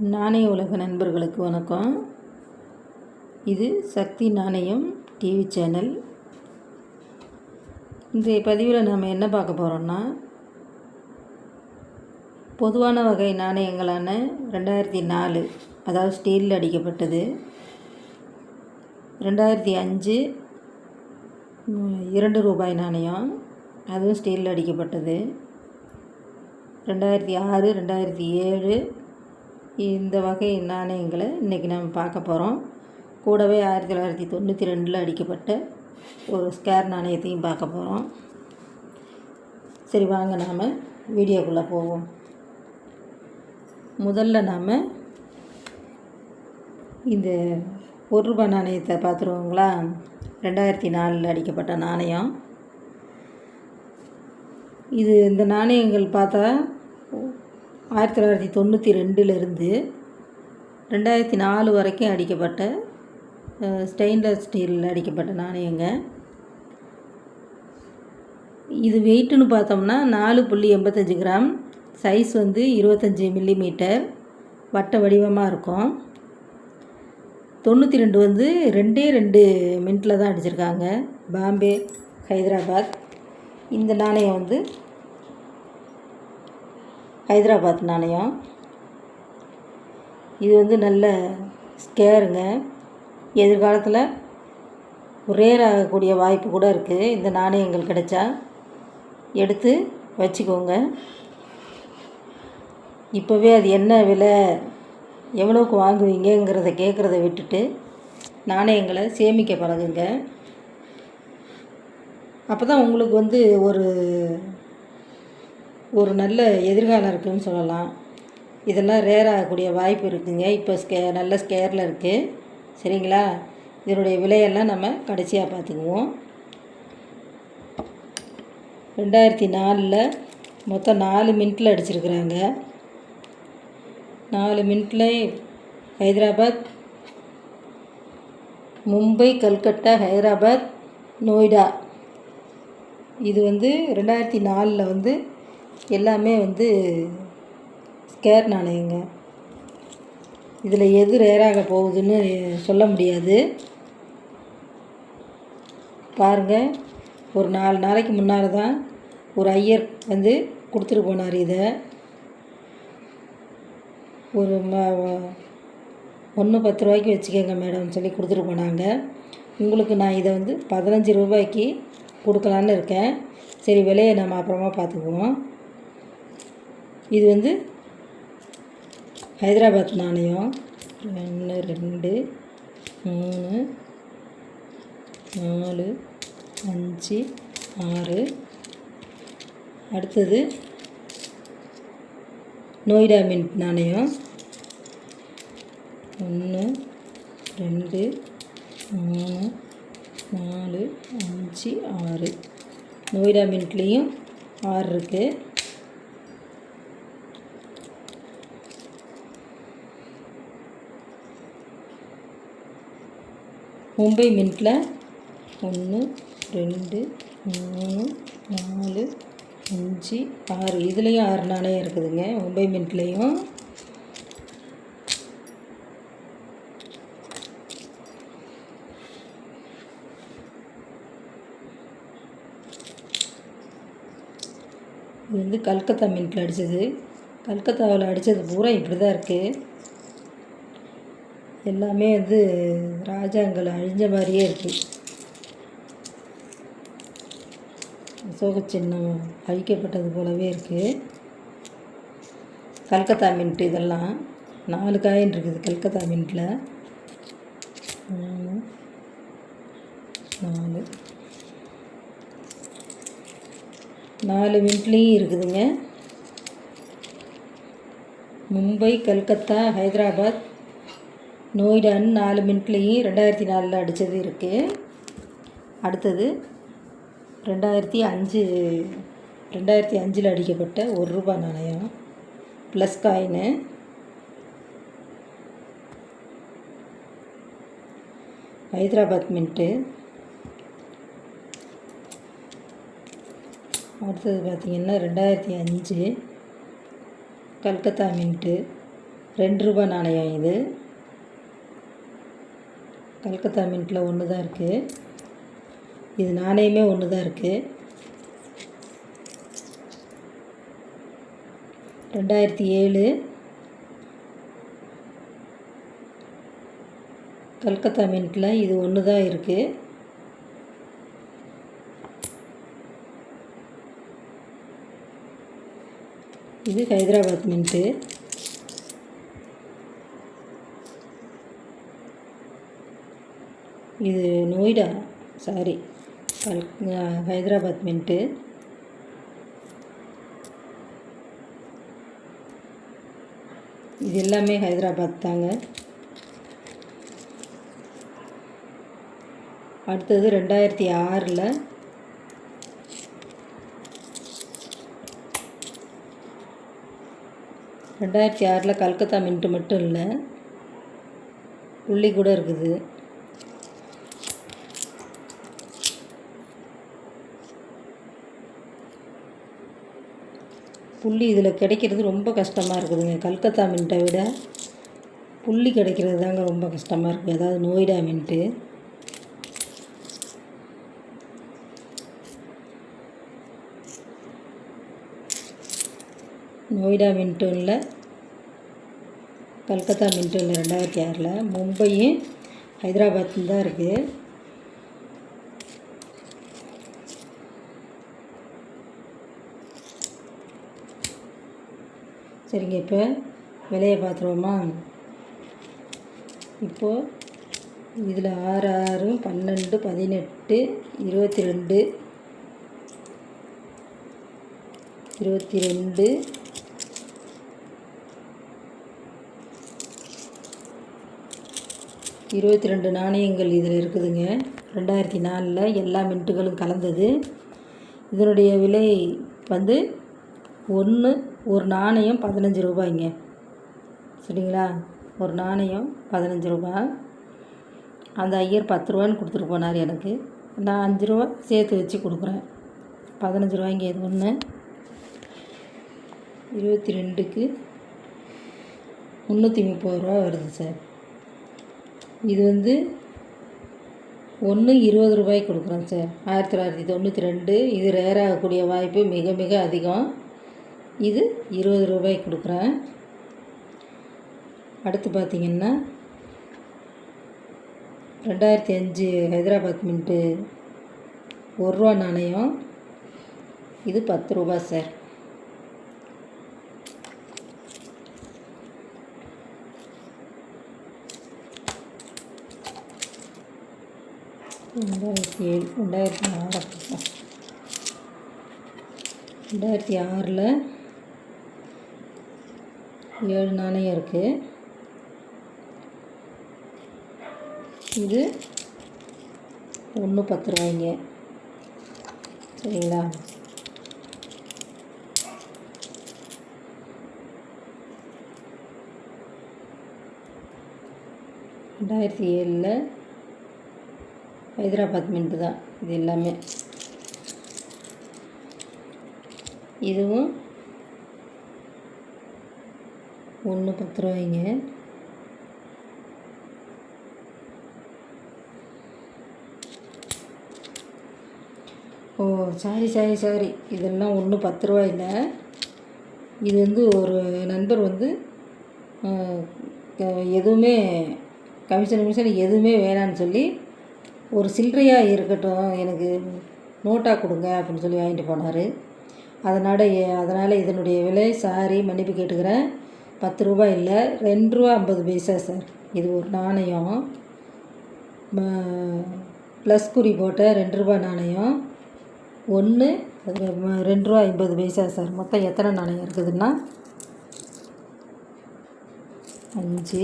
நாணய உலக நண்பர்களுக்கு வணக்கம். இது சக்தி நாணயம் டிவி சேனல் இன்றைய பதிவில் நாம் என்ன பார்க்க போகிறோம்னா பொதுவான வகை நாணயங்களான ரெண்டாயிரத்தி நாலு அதாவது ஸ்டீலில் அடிக்கப்பட்டது. ரெண்டாயிரத்தி அஞ்சு இரண்டு ரூபாய் நாணயம் அதுவும் ஸ்டீலில் அடிக்கப்பட்டது. ரெண்டாயிரத்தி ஆறு ரெண்டாயிரத்தி ஏழு இந்த வகை நாணயங்களை இன்றைக்கி நம்ம பார்க்க போகிறோம் கூடவே ஆயிரத்தி தொள்ளாயிரத்தி தொண்ணூற்றி ரெண்டில் அடிக்கப்பட்ட ஒரு ஸ்கேர் நாணயத்தையும் பார்க்க போகிறோம் சரி வாங்க நாம் வீடியோக்குள்ளே போவோம். முதல்ல நாம் இந்த ஒரு ரூபாய் நாணயத்தை பார்த்துருவோங்களா? ரெண்டாயிரத்தி நாலில் அடிக்கப்பட்ட நாணயம். இது இந்த நாணயங்கள் பார்த்தா ஆயிரத்தி தொள்ளாயிரத்தி தொண்ணூற்றி ரெண்டுலேருந்து ரெண்டாயிரத்தி நாலு வரைக்கும் அடிக்கப்பட்ட ஸ்டெயின்லெஸ் ஸ்டீலில் அடிக்கப்பட்ட நாணயங்க. இது வெயிட்டுன்னு பார்த்தோம்னா நாலு புள்ளி எண்பத்தஞ்சு கிராம். சைஸ் வந்து இருபத்தஞ்சி மில்லிமீட்டர் வட்ட வடிவமாக இருக்கும். தொண்ணூற்றி ரெண்டு வந்து ரெண்டே ரெண்டு மின்ட்டில் தான் அடிச்சிருக்காங்க. பாம்பே ஹைதராபாத். இந்த நாணயம் வந்து ஹைதராபாத் நாணயம் இது வந்து நல்ல ஸ்கேருங்க எதிர்காலத்தில் ரேர் ஆகக்கூடிய வாய்ப்பு கூட இருக்குது இந்த நாணயங்கள் கிடைச்சா எடுத்து வச்சுக்கோங்க. இப்போவே அது என்ன விலை எவ்வளோக்கு வாங்குவீங்கங்கிறத கேட்குறத விட்டுட்டு நாணயங்களை சேமிக்க பழகுங்க. அப்போ தான் உங்களுக்கு வந்து ஒரு ஒரு நல்ல எதிர்காலம் இருக்குதுன்னு சொல்லலாம். இதெல்லாம் ரேர் ஆகக்கூடிய வாய்ப்பு இருக்குதுங்க. இப்போ ஸ்கே நல்ல ஸ்கேரில் இருக்குது சரிங்களா? இதனுடைய விலையெல்லாம் நம்ம கடைசியாக பார்த்துக்குவோம். ரெண்டாயிரத்தி நாலில் மொத்தம் நாலு மினிட்டில் அடிச்சிருக்கிறாங்க. நாலு மினிட்ல ஹைதராபாத் மும்பை கல்கட்டா ஹைதராபாத் நோய்டா. இது வந்து ரெண்டாயிரத்தி நாலில் வந்து எல்லாமே வந்து ஸ்கேர் நாணயங்க இதில் எது ரேராக போகுதுன்னு சொல்ல முடியாது. பாருங்கள் ஒரு நாலு நாளைக்கு முன்னால் தான் ஒரு ஐயர் வந்து கொடுத்துட்டு போனார் இதை. ஒரு ம ஒன்று பத்து ரூபாய்க்கு வச்சுக்கோங்க மேடம் சொல்லி கொடுத்துட்டு போனாங்க. உங்களுக்கு நான் இதை வந்து பதினஞ்சு ரூபாய்க்கு கொடுக்கலான்னு இருக்கேன். சரி விலையை நம்ம அப்புறமா பார்த்துக்குவோம். இது வந்து ஹைதராபாத் நாணயம். ஒன்று ரெண்டு மூணு நாலு அஞ்சு ஆறு. அடுத்தது நோய்டா மின்ட் நாணயம். ஒன்று ரெண்டு மூணு நாலு அஞ்சு ஆறு. நோய்டா மின்ட்லேயும் ஆறு இருக்குது மும்பை மின்ட்டில் ஒன்று ரெண்டு மூணு நாலு அஞ்சு ஆறு. இதுலேயும் ஆறு நாணயம் இருக்குதுங்க. மும்பை மின்ட்லேயும். இது வந்து கல்கத்தா மின்ட்டில் அடித்தது கல்கத்தாவில் அடித்தது பூரா இப்படி தான் இருக்குது எல்லாமே வந்து ராஜாங்கள் அழிஞ்ச மாதிரியே இருக்குது அசோக சின்னம் அழிக்கப்பட்டது போலவே இருக்குது கல்கத்தா மின்ட் இதெல்லாம் நாலு காயின் இருக்குது கல்கத்தா மின்ட்டில் மூணு நாலு. நாலு மின்ட்லேயும் இருக்குதுங்க. மும்பை கல்கத்தா ஹைதராபாத் நோய்டான்னு நாலு மினிட்லேயும் ரெண்டாயிரத்தி நாலில் அடித்தது இருக்குது அடுத்தது ரெண்டாயிரத்தி அஞ்சு ரெண்டாயிரத்தி அஞ்சில் அடிக்கப்பட்ட ஒரு ரூபா நாணயம் ப்ளஸ் காயினு ஹைதராபாத் மின்ட்டு. அடுத்தது பார்த்திங்கன்னா ரெண்டாயிரத்தி அஞ்சு கல்கத்தா மின்ட்டு. ரெண்டு ரூபா நாணயம் இது. கல்கத்தா மின்ட்டில் ஒன்று தான் இருக்குது இது நாணயமே ஒன்று தான் இருக்குது ரெண்டாயிரத்தி ஏழு கல்கத்தா மின்ட்டில் இது ஒன்று தான் இருக்குது இது ஹைதராபாத் மின்ட்டு. இது நொய்டா சாரி கல் ஹைதராபாத் மின்ட்டு. இது எல்லாமே ஹைதராபாத் தாங்க. அடுத்தது ரெண்டாயிரத்தி ஆறில் ரெண்டாயிரத்தி ஆறில் கல்கத்தா மின்ட்டு மட்டும் இல்லை புள்ளி கூட இருக்குது. புள்ளி இதில் கிடைக்கிறது ரொம்ப கஷ்டமாக இருக்குதுங்க. கல்கத்தா மின்ட்டை விட புள்ளி கிடைக்கிறது தாங்க ரொம்ப கஷ்டமாக இருக்குது அதாவது நோய்டா மின்ட்டு. நோய்டா மின்டோனில் கல்கத்தா மின்டோனில் ரெண்டாயிரத்தி ஆறில். மும்பையும் ஹைதராபாத்தும் தான் இருக்குது சரிங்க இப்போ விலையை பார்த்துருவோமா? இப்போது இதில் ஆறு ஆறு பன்னெண்டு பதினெட்டு இருபத்தி ரெண்டு இருபத்தி ரெண்டு இருபத்தி ரெண்டு நாணயங்கள் இதில் இருக்குதுங்க. ரெண்டாயிரத்தி நாலில் எல்லா மின்ட்டுகளும் கலந்தது. இதனுடைய விலை வந்து ஒன்று ஒரு நாணயம் பதினஞ்சு ரூபாய்ங்க. சரிங்களா? ஒரு நாணயம் பதினஞ்சு ரூபா அந்த ஐயர் பத்து ரூபான்னு கொடுத்துட்டு போனார் எனக்கு. நான் அஞ்சு ரூபா சேர்த்து வச்சு கொடுக்குறேன். பதினஞ்சு ரூபாய்ங்க இது ஒன்று இருபத்தி ரெண்டுக்கு முந்நூற்றி முப்பது ரூபா வருது சார். இது வந்து ஒன்று இருபது ரூபாய்க்கு கொடுக்குறோம் சார். ஆயிரத்தி தொள்ளாயிரத்தி தொண்ணூற்றி ரெண்டு. இது ரேர் ஆகக்கூடிய வாய்ப்பு மிக மிக அதிகம். இது இருபது ரூபாய்க்கு கொடுக்குறேன். அடுத்து பார்த்திங்கன்னா ரெண்டாயிரத்தி அஞ்சு ஹைதராபாத் மின்ட்டு ஒரு ரூபா நாணயம். இது பத்து ரூபா சார். ரெண்டாயிரத்தி ஏழு ரெண்டாயிரத்தி ஆறு ரெண்டாயிரத்தி ஆறில் ஏழு நாணயம் இருக்குது இது ஒன்று பத்து ரூபாய்ங்க. சரிங்களா? ரெண்டாயிரத்தி ஏழில் ஹைதராபாத் மின்ட்டு தான் இது எல்லாமே. இதுவும் ஒன்று பத்து ரூபாய்ங்க ஓ சாரி சாரி சாரி இதெல்லாம் ஒன்று பத்து இல்லை இது வந்து ஒரு நண்பர் வந்து எதுவுமே கமிஷன் கமிஷன் எதுவுமே வேணான்னு சொல்லி ஒரு சில்லறையாக இருக்கட்டும் எனக்கு நோட்டாக கொடுங்க அப்படின்னு சொல்லி வாங்கிட்டு போனார். அதனால் அதனால் இதனுடைய விலை சாரி மன்னிப்பு கேட்டுக்கிறேன். பத்து ரூபாய் இல்லை ரெண்டு ரூபா ஐம்பது பைசா சார் இது ஒரு நாணயம். ப்ளஸ் குறி போட்ட ரெண்டு ரூபா நாணயம். ஒன்று ரெண்டு ரூபா ஐம்பது பைசா சார் மொத்தம் எத்தனை நாணயம் இருக்குதுன்னா? அஞ்சு.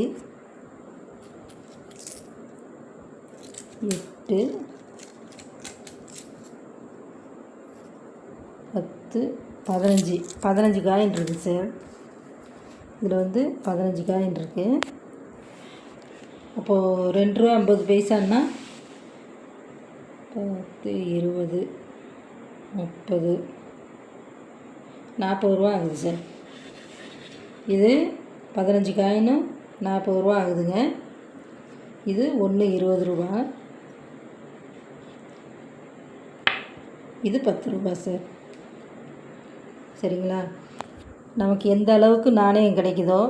எட்டு. பத்து பதினஞ்சு. பதினஞ்சு காயின் இருக்குது சார் இதில் வந்து பதினஞ்சு காயின் இருக்குது அப்போது ரெண்டு ரூபா ஐம்பது பைசான்னா பத்து இருபது முப்பது நாற்பது ரூபா ஆகுது சார் இது பதினஞ்சு காயினும் நாற்பது ரூபா ஆகுதுங்க. இது ஒன்று இருபது ரூபா. இது பத்து ரூபா சார் சரிங்களா? நமக்கு எந்த அளவுக்கு நாணயம் கிடைக்குதோ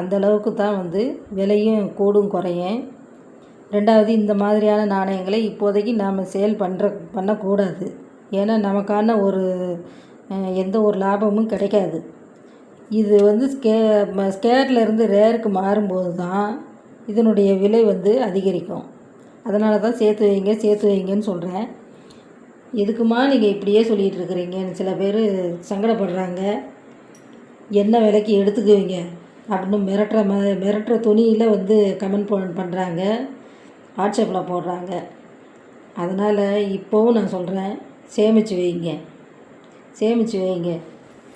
அந்த அளவுக்கு தான் வந்து விலையும் கூடும் குறையும். ரெண்டாவது இந்த மாதிரியான நாணயங்களை இப்போதைக்கு நாம் சேல் பண்ணுற பண்ணக்கூடாது. ஏன்னா நமக்கான ஒரு எந்த ஒரு லாபமும் கிடைக்காது. இது வந்து ஸ்கே ஸ்கேர்லேருந்து ரேருக்கு மாறும்போது தான் இதனுடைய விலை வந்து அதிகரிக்கும். அதனால தான் சேர்த்து வைங்க சேர்த்து வைங்கன்னு சொல்கிறேன் எதுக்குமா நீங்கள் இப்படியே சொல்லிகிட்டு இருக்கிறீங்கன்னு சில பேர் சங்கடப்படுறாங்க. என்ன விலைக்கு எடுத்துக்குவீங்க? அப்படின்னு மிரட்டுற மா மிரட்டுற துணியில் வந்து கமெண்ட் பண்ணுறாங்க வாட்ஸ்அப்பில் போடுறாங்க. அதனால் இப்போவும் நான் சொல்கிறேன் சேமித்து வைங்க. சேமித்து வைங்க.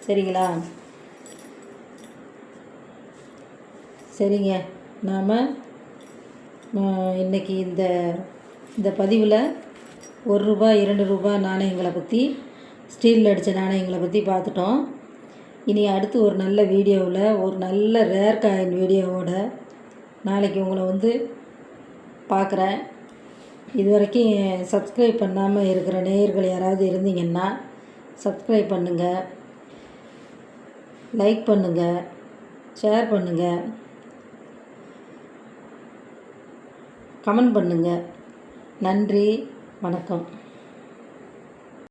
சரிங்களா? சரிங்க. நாம் இன்னைக்கு இந்த இந்த பதிவில் ஒரு ரூபா இரண்டு ரூபா நாணயங்களை பற்றி ஸ்டீலில் அடித்த நாணயங்களை பற்றி பார்த்துட்டோம். இனி அடுத்து ஒரு நல்ல வீடியோவில் ஒரு நல்ல ரேர் காயின் வீடியோவோட நாளைக்கு உங்களை வந்து பார்க்குறேன். இது வரைக்கும் சப்ஸ்கிரைப் பண்ணாமல் இருக்கிற நேயர்கள் யாராவது இருந்தீங்கன்னா சப்ஸ்கிரைப் பண்ணுங்கள் லைக் பண்ணுங்கள் ஷேர் பண்ணுங்கள் கமெண்ட் பண்ணுங்கள் நன்றி. வணக்கம்.